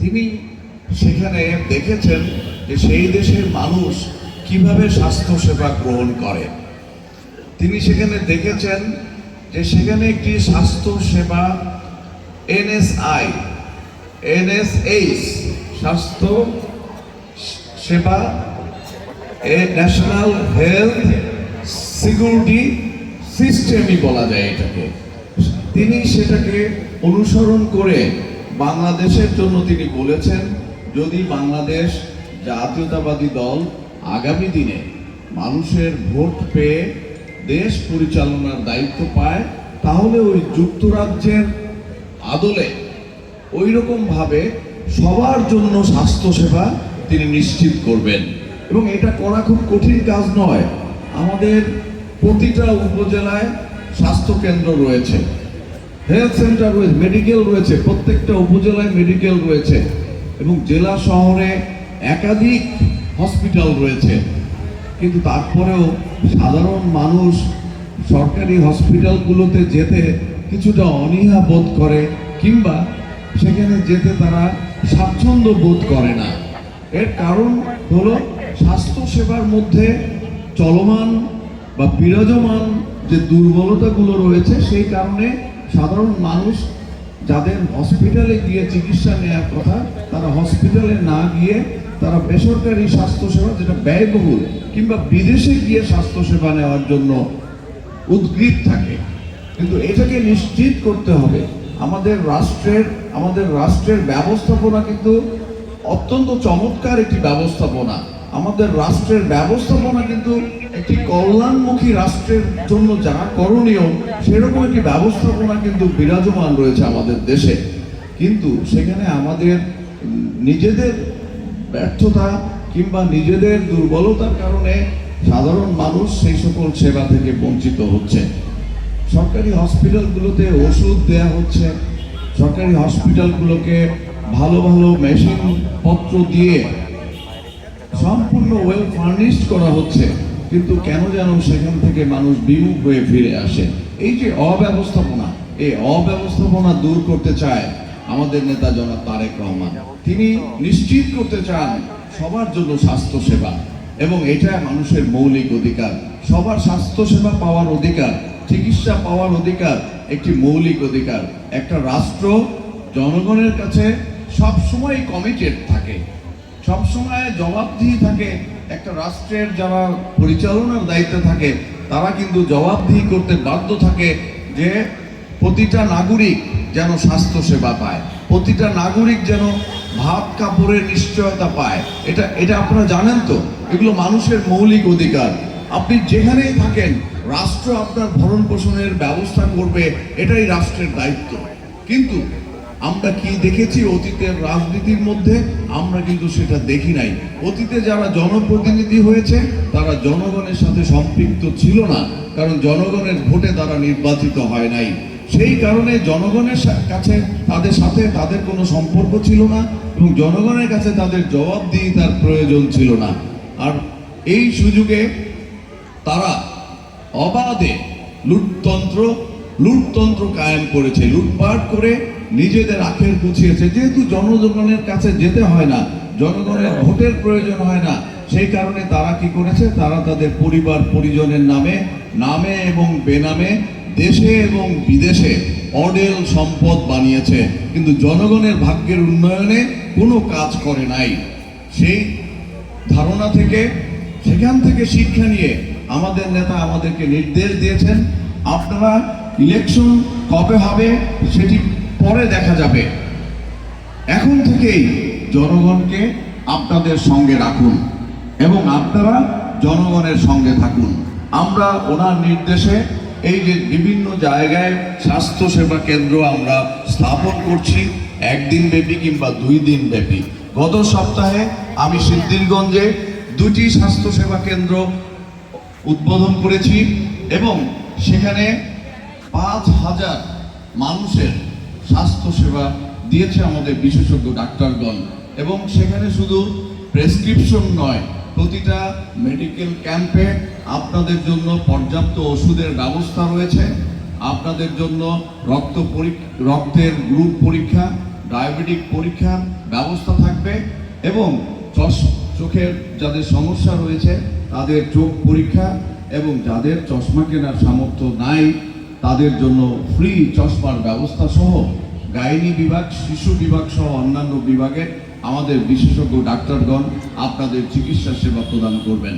তিনি সেখানে দেখেছেন যে সেই দেশের মানুষ কীভাবে স্বাস্থ্য সেবা গ্রহণ করে। তিনি সেখানে দেখেছেন যে সেখানে একটি স্বাস্থ্য সেবা এনএসআই, এনএসএইচ, স্বাস্থ্য সেবা, এ ন্যাশনাল হেলথ সিকিউরিটি সিস্টেমই বলা যায় এটাকে। তিনি সেটাকে অনুসরণ করে বাংলাদেশের জন্য তিনি বলেছেন, যদি বাংলাদেশ জাতীয়তাবাদী দল আগামী দিনে মানুষের ভোট পেয়ে দেশ পরিচালনার দায়িত্ব পায়, তাহলে ওই যুক্তরাজ্যের আদলে ওই রকম ভাবে সবার জন্য স্বাস্থ্যসেবা তিনি নিশ্চিত করবেন। এবং এটা করা খুব কঠিন কাজ নয়। আমাদের প্রতিটা উপজেলায় স্বাস্থ্য কেন্দ্র রয়েছে। হেলথ সেন্টার রয়েছে মেডিকেল রয়েছে, প্রত্যেকটা উপজেলায় মেডিকেল রয়েছে এবং জেলা শহরে একাধিক হসপিটাল রয়েছে। কিন্তু তারপরেও সাধারণ মানুষ সরকারি হসপিটালগুলোতে যেতে কিছুটা অনীহা বোধ করে কিংবা সেখানে যেতে তারা স্বাচ্ছন্দ্য বোধ করে না। এর কারণ হলো স্বাস্থ্য সেবার মধ্যে চলমান বা বিরাজমান যে দুর্বলতাগুলো রয়েছে, সেই কারণে সাধারণ মানুষ যাদের হসপিটালে গিয়ে চিকিৎসা নেওয়ার কথা, তারা হসপিটালে না গিয়ে তারা বেসরকারি স্বাস্থ্যসেবা, যেটা ব্যয়বহুল, কিংবা বিদেশে গিয়ে স্বাস্থ্যসেবা নেওয়ার জন্য উদ্গ্রীব থাকে। কিন্তু এটাকে নিশ্চিত করতে হবে, আমাদের রাষ্ট্রের আমাদের রাষ্ট্রের ব্যবস্থাপনা কিন্তু অত্যন্ত চমৎকার একটি ব্যবস্থাপনা। আমাদের রাষ্ট্রের ব্যবস্থাপনা কিন্তু একটি কল্যাণমুখী রাষ্ট্রের জন্য যা করণীয়, সেরকম একটি ব্যবস্থাপনা কিন্তু বিরাজমান রয়েছে আমাদের দেশে। কিন্তু সেখানে আমাদের নিজেদের ব্যর্থতা কিংবা নিজেদের দুর্বলতার কারণে সাধারণ মানুষ সেই সকল সেবা থেকে বঞ্চিত হচ্ছে। সরকারি হসপিটালগুলোতে ওষুধ দেয়া হচ্ছে। সরকারি হসপিটালগুলোকে ভালো ভালো মেশিনপত্র দিয়ে সম্পূর্ণ ওয়েল ফার্নিশড করা হচ্ছে, কিন্তু কেন যেন সেখান থেকে মানুষ বিমুখ হয়ে ফিরে আসে? এই যে অব্যবস্থাপনা, এই অব্যবস্থাপনা দূর করতে চায় আমাদের নেতা জনাব তারেক রহমান। তিনি নিশ্চিত করতে চান সবার জন্য স্বাস্থ্য সেবা এবং এটা মানুষের মৌলিক অধিকার। সবার স্বাস্থ্য সেবা পাওয়ার অধিকার, চিকিৎসা পাওয়ার অধিকার একটি মৌলিক অধিকার। একটা রাষ্ট্র জনগণের কাছে সবসময় কমিটেড থাকে। সবসময় জবাবদিহি থাকে, একটা রাষ্ট্রের যারা পরিচালনার দায়িত্বে থাকে, তারা কিন্তু জবাবদিহি করতে বাধ্য থাকে যে প্রতিটা নাগরিক যেন স্বাস্থ্য সেবা পায়, প্রতিটা নাগরিক যেন ভাত কাপড়ের নিশ্চয়তা পায়। এটা এটা আপনারা জানেন তো? এগুলো মানুষের মৌলিক অধিকার। আপনি যেখানেই থাকেন, রাষ্ট্র আপনার ভরণ পোষণের ব্যবস্থা করবে, এটাই রাষ্ট্রের দায়িত্ব। কিন্তু আমরা কি দেখেছি অতীতের রাজনীতির মধ্যে? আমরা কিন্তু সেটা দেখি নাই। অতীতে যারা জনপ্রতিনিধি হয়েছে, তারা জনগণের সাথে সম্পৃক্ত ছিল না, কারণ জনগণের ভোটে তারা নির্বাচিত হয় নাই। সেই কারণে জনগণের কাছে তাদের সাথে তাদের কোনো সম্পর্ক ছিল না এবং জনগণের কাছে তাদের জবাবদিহিতার প্রয়োজন ছিল না। আর এই সুযোগে তারা অবাধে লুটতন্ত্র লুটতন্ত্র কায়েম করেছে, লুটপাট করে নিজেদের আখের গুছিয়েছে। যেহেতু জনগণের কাছে যেতে হয় না, জনগণের ভোটের প্রয়োজন হয় না, সেই কারণে তারা কি করেছে? তারা তাদের পরিবার পরিজনের নামে নামে এবং বেনামে দেশে এবং বিদেশে অডেল সম্পদ বানিয়েছে। কিন্তু জনগণের ভাগ্যের উন্নয়নে কোনো কাজ করে নাই। সেই ধারণা থেকে, সেখান থেকে শিক্ষা নিয়ে আমাদের নেতা আমাদেরকে নির্দেশ দিয়েছেন, আপনারা ইলেকশন কবে হবে, সেটি পরে দেখা যাবে। এখন থেকেই জনগণকে আপনাদের সঙ্গে রাখুন এবং আপনারা জনগণের সঙ্গে থাকুন। আমরা ওনার নির্দেশে এই যে বিভিন্ন জায়গায় স্বাস্থ্য সেবা কেন্দ্র আমরা স্থাপন করছি, একদিন ব্যাপী কিংবা দুই দিন ব্যাপী। গত সপ্তাহে আমি সিদ্ধিরগঞ্জে দুটি স্বাস্থ্য সেবা কেন্দ্র উদ্বোধন করেছি এবং সেখানে পাঁচ হাজার মানুষের স্বাস্থ্য সেবা দিয়েছে আমাদের বিশেষজ্ঞ ডাক্তারগণ। এবং সেখানে শুধু প্রেসক্রিপশন নয়, প্রতিটা মেডিকেল ক্যাম্পে আপনাদের জন্য পর্যাপ্ত ওষুধের ব্যবস্থা রয়েছে। আপনাদের জন্য রক্ত রক্তের গ্রুপ পরীক্ষা, ডায়াবেটিক পরীক্ষার ব্যবস্থা থাকবে এবং চশ, চোখের যাদের সমস্যা রয়েছে, তাদের চোখ পরীক্ষা এবং যাদের চশমা কেনার সামর্থ্য নাই তাদের জন্য ফ্রি চশমার ব্যবস্থা সহ গাইনি বিভাগ, শিশু বিভাগ সহ অন্যান্য বিভাগে আমাদের বিশেষজ্ঞ ডাক্তারগণ আপনাদের চিকিৎসা সেবা প্রদান করবেন।